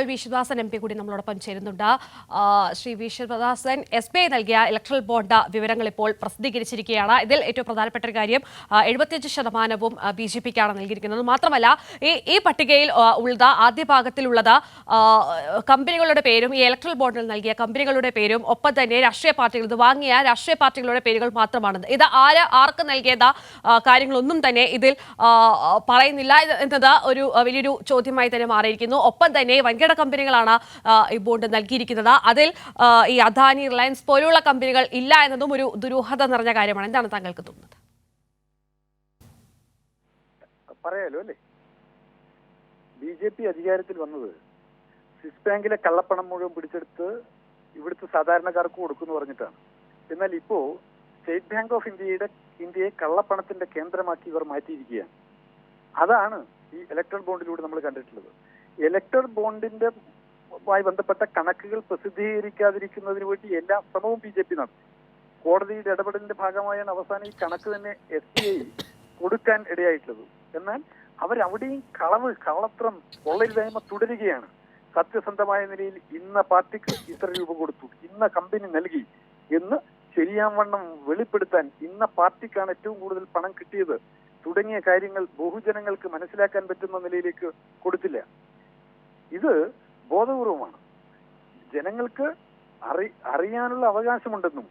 ഇപ്പോൾ വിശ്വദാസൻ M P കൂടി നമ്മളോടൊപ്പം ചേരുന്നുണ്ട്. Shri Vishwadasan S B I നൽകിയ ഇലക്ട്രൽ ബോണ്ട് വിവരങ്ങൾ ഇപ്പോൾ പ്രസിദ്ധീകരിച്ചിരിക്കുകയാണ്. ഇതിൽ ഏറ്റവും പ്രധാനപ്പെട്ട ഒരു കാര്യം എഴുപത്തിയഞ്ച് ശതമാനവും ബി ജെ പിക്കാണ് നൽകിയിരിക്കുന്നത്. മാത്രമല്ല ഈ ഈ പട്ടികയിൽ ഉള്ളത് ആദ്യ ഭാഗത്തിലുള്ളത് കമ്പനികളുടെ പേരും ഈ ഇലക്ട്രൽ ബോണ്ടിൽ നൽകിയ കമ്പനികളുടെ പേരും ഒപ്പം തന്നെ രാഷ്ട്രീയ പാർട്ടികൾ ഇത് വാങ്ങിയ രാഷ്ട്രീയ പാർട്ടികളുടെ പേരുകൾ മാത്രമാണ് ഇത് ആര് ആർക്ക് നൽകിയത് കാര്യങ്ങളൊന്നും തന്നെ ഇതിൽ പറയുന്നില്ല എന്നത് ഒരു വലിയൊരു ചോദ്യമായി തന്നെ മാറിയിരിക്കുന്നു. ഒപ്പം തന്നെ വൻകിട കമ്പനികളാണ് ആ, ഈ ബോണ്ട് നൽകിയിരിക്കുന്നത്. അതിൽ ഈ അദാനി റിലയൻസ് പോലുള്ള കമ്പനികൾ ഇല്ല എന്നതും ഒരു ദുരൂഹത നിറഞ്ഞ കാര്യമാണ്. എന്താണ് താങ്കൾക്ക് തോന്നുന്നത്? പറയാലോ അല്ലേ? ബി ജെ പി അധികാരത്തിൽ വന്നത് സ്വിസ് ബാങ്കിലെ കള്ളപ്പണം മുഴുവൻ പിടിച്ചെടുത്ത് ഇവിടുത്തെ സാധാരണക്കാർക്ക് കൊടുക്കുന്നു പറഞ്ഞിട്ടാണ്. എന്നാൽ ഇപ്പോ സ്റ്റേറ്റ് ബാങ്ക് ഓഫ് ഇന്ത്യയുടെ ഇന്ത്യയെ കള്ളപ്പണത്തിന്റെ കേന്ദ്രമാക്കി ഇവർ മാറ്റിയിരിക്കുകയാണ്. അതാണ് ഈ ഇലക്ട്രൽ ബോണ്ടിലൂടെ നമ്മൾ കണ്ടിട്ടുള്ളത്. ഇലക്ട്രൽ ബോണ്ടിന്റെ മായി ബന്ധപ്പെട്ട കണക്കുകൾ പ്രസിദ്ധീകരിക്കാതിരിക്കുന്നതിന് വേണ്ടി എല്ലാ ശ്രമവും ബി ജെ പി നടത്തി. കോടതിയുടെ ഇടപെടലിന്റെ ഭാഗമായാണ് അവസാനം ഈ കണക്ക് തന്നെ എസ് ബി ഐ കൊടുക്കാൻ ഇടയായിട്ടുള്ളത്. എന്നാൽ അവരവിടെയും കളവ് കള്ളത്രം കൊള്ളരുതായ്മ തുടരുകയാണ്. സത്യസന്ധമായ നിലയിൽ ഇന്ന പാർട്ടിക്ക് ഇത്ര രൂപ കൊടുത്തു ഇന്ന കമ്പനി നൽകി എന്ന് ശരിയാവണ്ണം വെളിപ്പെടുത്താൻ ഇന്ന പാർട്ടിക്കാണ് ഏറ്റവും കൂടുതൽ പണം കിട്ടിയത് തുടങ്ങിയ കാര്യങ്ങൾ ബഹുജനങ്ങൾക്ക് മനസ്സിലാക്കാൻ പറ്റുന്ന നിലയിലേക്ക് കൊടുത്തില്ല. ഇത് ബോധപൂർവമാണ്. ജനങ്ങൾക്ക് അറി അറിയാനുള്ള അവകാശമുണ്ടെന്നും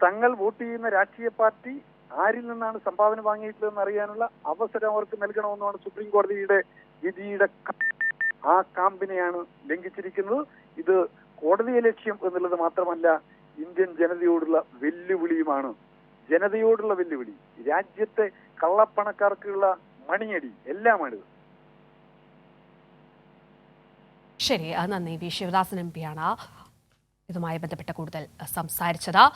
തങ്ങൾ വോട്ട് ചെയ്യുന്ന രാഷ്ട്രീയ പാർട്ടി ആരിൽ നിന്നാണ് സംഭാവന വാങ്ങിയിട്ടുള്ളതെന്ന് അറിയാനുള്ള അവസരം അവർക്ക് നൽകണമെന്നുമാണ് സുപ്രീം കോടതിയുടെ വിധിയുടെ ആ കാമ്പിനെയാണ് ലംഘിച്ചിരിക്കുന്നത്. ഇത് കോടതിയെ ലക്ഷ്യം എന്നുള്ളത് മാത്രമല്ല ഇന്ത്യൻ ജനതയോടുള്ള വെല്ലുവിളിയുമാണ്. ജനതയോടുള്ള വെല്ലുവിളി. രാജ്യത്തെ കള്ളപ്പണക്കാർക്കുള്ള മണിയടി എല്ലാമാണിത് ശരി നന്ദി. വി. ശിവദാസൻ എം. പിയാണ് ഇതുമായി ബന്ധപ്പെട്ട കൂടുതൽ സംസാരിച്ചത്.